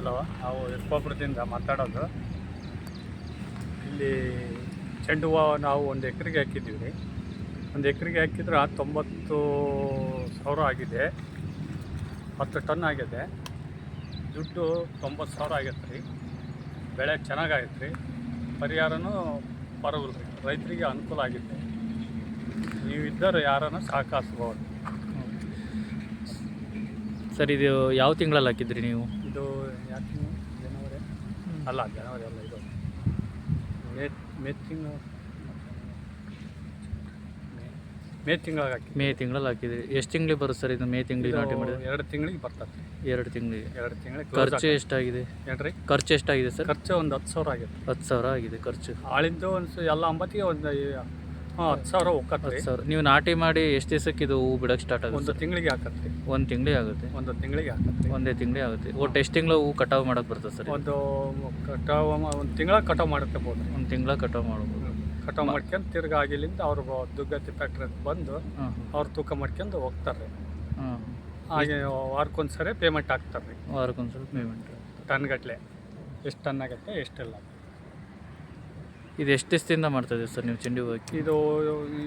Hello ನಾವು ಇರ್ಕೋಪುರದಿಂದ ಮಾತಾಡೋದು. ಇಲ್ಲಿ ಚೆಂಡು ಹೂವು ನಾವು ಒಂದು ಎಕರೆಗೆ ಹಾಕಿದ್ದೀವಿ. ರೀ ಒಂದು ಎಕರೆಗೆ ಹಾಕಿದ್ರೆ ತೊಂಬತ್ತು ಸಾವಿರ ಆಗಿದೆ. ಹತ್ತು ಟನ್ ಆಗಿದೆ. ದುಡ್ಡು ತೊಂಬತ್ತು ಸಾವಿರ ಆಗೈತೆ ರೀ. ಬೆಳೆ ಚೆನ್ನಾಗೈತೆ ರೀ. ಪರಿಹಾರನೂ ಪರವಲ್ಲ ರೀ. ರೈತರಿಗೆ ಅನುಕೂಲ ಆಗಿದೆ. ನೀವು ಇದ್ದರೆ ಯಾರನ್ನು ಸಾಕಾಸ್ಬೋದು. ಸರ್ ಇದು ಯಾವ ತಿಂಗಳಲ್ಲಿ ಹಾಕಿದ್ರಿ ನೀವು? ಇದು ಅಲ್ಲ ಜನವರಿ ಅಲ್ಲ ಇದು. ಮೇ ಮೇ ತಿಂಗಳು ಮೇ- ಹಾಕಿ ಮೇ ತಿಂಗಳಲ್ಲಿ ಹಾಕಿದ್ರಿ ಎಷ್ಟು ತಿಂಗಳಿಗೆ ಬರುತ್ತೆ ಸರ್ ಇದು ಮೇ ತಿಂಗಳಿಗೆ ನಾಟಿ ಮಾಡಿದ್ರೆ? ಎರಡು ತಿಂಗಳಿಗೆ ಬರ್ತದೆ. ಎರಡು ತಿಂಗಳಿಗೆ. ಎರಡು ತಿಂಗಳಿಗೆ ಖರ್ಚು ಎಷ್ಟಾಗಿದೆ? ಏನ್ರಿ ಖರ್ಚು ಎಷ್ಟಾಗಿದೆ ಸರ್? ಖರ್ಚು ಒಂದು ಹತ್ತು ಸಾವಿರ ಆಗಿದೆ. ಹತ್ತು ಸಾವಿರ ಆಗಿದೆ ಖರ್ಚು. ಆಳಿಂದು ಒಂದು ಎಲ್ಲ ಅಂಬತ್ತಿಗೆ ಒಂದು ಹತ್ತು ಸಾವಿರ ನೀವು ನಾಟಿ ಮಾಡಿ ಎಷ್ಟು ದಿವಸಕ್ಕೆ ಇದು ಹೂ ಬಿಡಕ್ಕೆ ಸ್ಟಾರ್ಟ್ ಆಗುತ್ತೆ ಒಂದು ತಿಂಗಳಿಗೆ ಹಾಕುತ್ತೆ. ಒಂದು ತಿಂಗಳಿಗೆ ಆಗುತ್ತೆ? ಒಂದು ತಿಂಗಳಿಗೆ ಆಗುತ್ತೆ ಒಂದೇ ತಿಂಗಳಿಗೆ ಆಗುತ್ತೆ. ಒಟ್ಟು ಎಷ್ಟು ತಿಂಗಳು ಹೂ ಕಟಾವು ಮಾಡಕ್ಕೆ ಬರ್ತದೆ ಸರ್ ಒಂದು ಕಟಾವು ಒಂದು ತಿಂಗಳ ಕಟಾವು ಮಾಡುತ್ತೆ ಬೋದು ಒಂದು ತಿಂಗಳ ಕಟಾವು ಮಾಡ್ಬೋದು. ಕಟಾವು ಮಾಡ್ಕೊಂಡು ತಿರ್ಗಿ ಆಗಿಲಿಂದ ಅವ್ರು ದುಗ್ಗತಿ ಫ್ಯಾಕ್ಟ್ರಿ ಬಂದು ಅವ್ರು ತೂಕ ಮಾಡ್ಕೊಂಡು ಹೋಗ್ತಾರೆ. ಹಾಂ ಹಾಗೆ ವಾರಕ್ಕೊಂದ್ಸರಿ ಪೇಮೆಂಟ್ ಹಾಕ್ತಾರೆ. ವಾರಕ್ಕೊಂದ್ಸರಿ ವಾರಕ್ಕೊಂದು ಪೇಮೆಂಟ್ ಟನ್ ಗಟ್ಟಲೆ ಎಷ್ಟು ಟನ್ ಆಗುತ್ತೆ ಎಷ್ಟೆಲ್ಲ? ಇದು ಎಷ್ಟು ದಿವಸದಿಂದ ಮಾಡ್ತಾ ಇದ್ದೀರಿ ಸರ್ ನೀವು ಚೆಂಡು ಹೂ ಹಾಕಿ ಇದು ಈ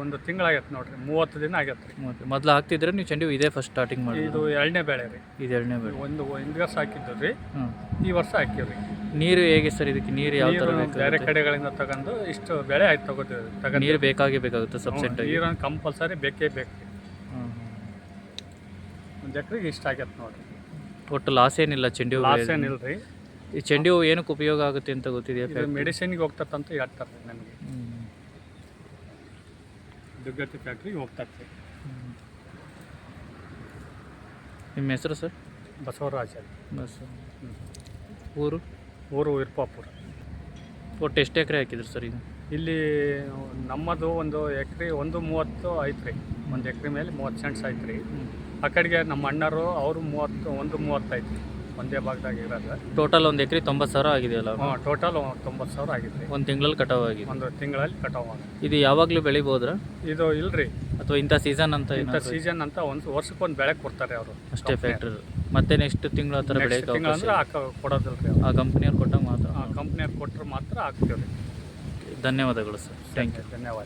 ಒಂದು ತಿಂಗಳಾಗತ್ತೆ ನೋಡ್ರಿ ಮೂವತ್ತು ದಿನ ಆಗತ್ತೆ ರೀ. ಮೂವತ್ತು ಮೊದಲು ಹಾಕ್ತಿದ್ರೆ ನೀವು ಚೆಂಡು ಹೂ ಇದೇ ಫಸ್ಟ್ ಸ್ಟಾರ್ಟಿಂಗ್ ಮಾಡಿ ಇದು ಎರಡನೇ ಬೆಳೆ ರೀ. ಇದು ಎರಡನೇ ಬೆಳೆ. ಒಂದು ಒಂದು ವರ್ಷ ಹಾಕಿದ್ದು ರೀ. ಹ್ಞೂ ಈ ವರ್ಷ ಹಾಕಿವ್ರಿ. ನೀರು ಹೇಗೆ ಸರ್ ಇದಕ್ಕೆ? ನೀರು ಯಾವ ಥರ ಬೇರೆ ಕಡೆಗಳಿಂದ ತಗೊಂಡು ಇಷ್ಟು ಬೆಳೆ ಆಯ್ತು ತಗೋತೀವಿ ತಗೊಂಡು. ನೀರು ಬೇಕಾಗೇ ಬೇಕಾಗುತ್ತೆ ಸಬ್ಸೆಂಟ್ ನೀರನ್ನು ಕಂಪಲ್ಸರಿ ಬೇಕೇ ಬೇಕು ಹ್ಞೂ ಒಂದು ಎಕರೆಗೆ ಇಷ್ಟ ಆಗತ್ತೆ ನೋಡಿರಿ. ಒಟ್ಟು ಲಾಸ್ ಏನಿಲ್ಲ ಚೆಂಡು ಹೂ ಲಾಸ್ ಏನಿಲ್ಲ ರೀ ಈ ಚೆಂಡು ಹೂವು ಏನಕ್ಕೆ ಉಪಯೋಗ ಆಗುತ್ತೆ ಅಂತ ಗೊತ್ತಿದೆಯಾ ಮೆಡಿಸಿನ್ಗೆ ಹೋಗ್ತಾರೆ ಅಂತ ಹೇಳ್ತಾರೆ ನನಗೆ. ದುಗ್ಗತ್ತಿ ಫ್ಯಾಕ್ಟ್ರಿಗೆ ಹೋಗ್ತಾರೆ. ನಿಮ್ಮ ಹೆಸರು ಸರ್? ಬಸವರಾಜ್ ಬಸ್ ಊರು? ಊರು ವಿರ್ಪಾಪುರ. ಒಟ್ಟು ಎಷ್ಟು ಎಕರೆ ಹಾಕಿದ್ರು ಸರ್ ಈಗ ಇಲ್ಲಿ ನಮ್ಮದು ಒಂದು ಎಕರೆ ಒಂದು ಮೂವತ್ತು ಐತೆ ರೀ ಒಂದು ಎಕರೆ ಮೇಲೆ ಮೂವತ್ತು ಸೆಂಟ್ಸ್ ಐತೆ ರೀ ಆ ಕಡೆಗೆ ನಮ್ಮ ಅಣ್ಣರು ಅವರು ಮೂವತ್ತು ಒಂದು ಮೂವತ್ತು ರೀ ಒಂದೇ ಭಾಗದಾಗ ಇರೋದು. ಟೋಟಲ್ ಒಂದು ಎಕರೆ ತೊಂಬತ್ತು ಸಾವಿರ ಆಗಿದೆಯಲ್ಲ ಹಾಂ ಟೋಟಲ್ ತೊಂಬತ್ತು ಸಾವಿರ ಆಗಿದೆ. ಒಂದು ತಿಂಗಳಲ್ಲಿ ಕಟಾವ್ ಆಗಿದೆ. ಒಂದು ತಿಂಗಳಲ್ಲಿ ಕಟಾವ್ ಆಗಿದೆ. ಇದು ಯಾವಾಗಲೂ ಬೆಳಿಬೋದ್ರ? ಇದು ಇಲ್ರಿ. ಅಥವಾ ಇಂಥ ಸೀಸನ್ ಅಂತ ಇಂಥ ಸೀಸನ್ ಅಂತ ಒಂದು ವರ್ಷಕ್ಕೊಂದು ಬೆಳೆ ಕೊಡ್ತಾರೆ ಅವರು ಅಷ್ಟೇ ಫ್ಯಾಕ್ಟ್ರಿ ಮತ್ತೆ ನೆಕ್ಸ್ಟ್ ತಿಂಗಳ ಆ ಅಂದ್ರೆ ಹಾಕ ಕೊಡೋದಿಲ್ಲ ಆ ಕಂಪ್ನಿಯವ್ರು ಕೊಟ್ಟಾಗ ಮಾತ್ರ. ಕಂಪ್ನಿಯವ್ರು ಕೊಟ್ಟರೆ ಮಾತ್ರ ಹಾಕ್ತೀವಿ ಧನ್ಯವಾದಗಳು ಸರ್. ಥ್ಯಾಂಕ್ ಯು ಧನ್ಯವಾದ.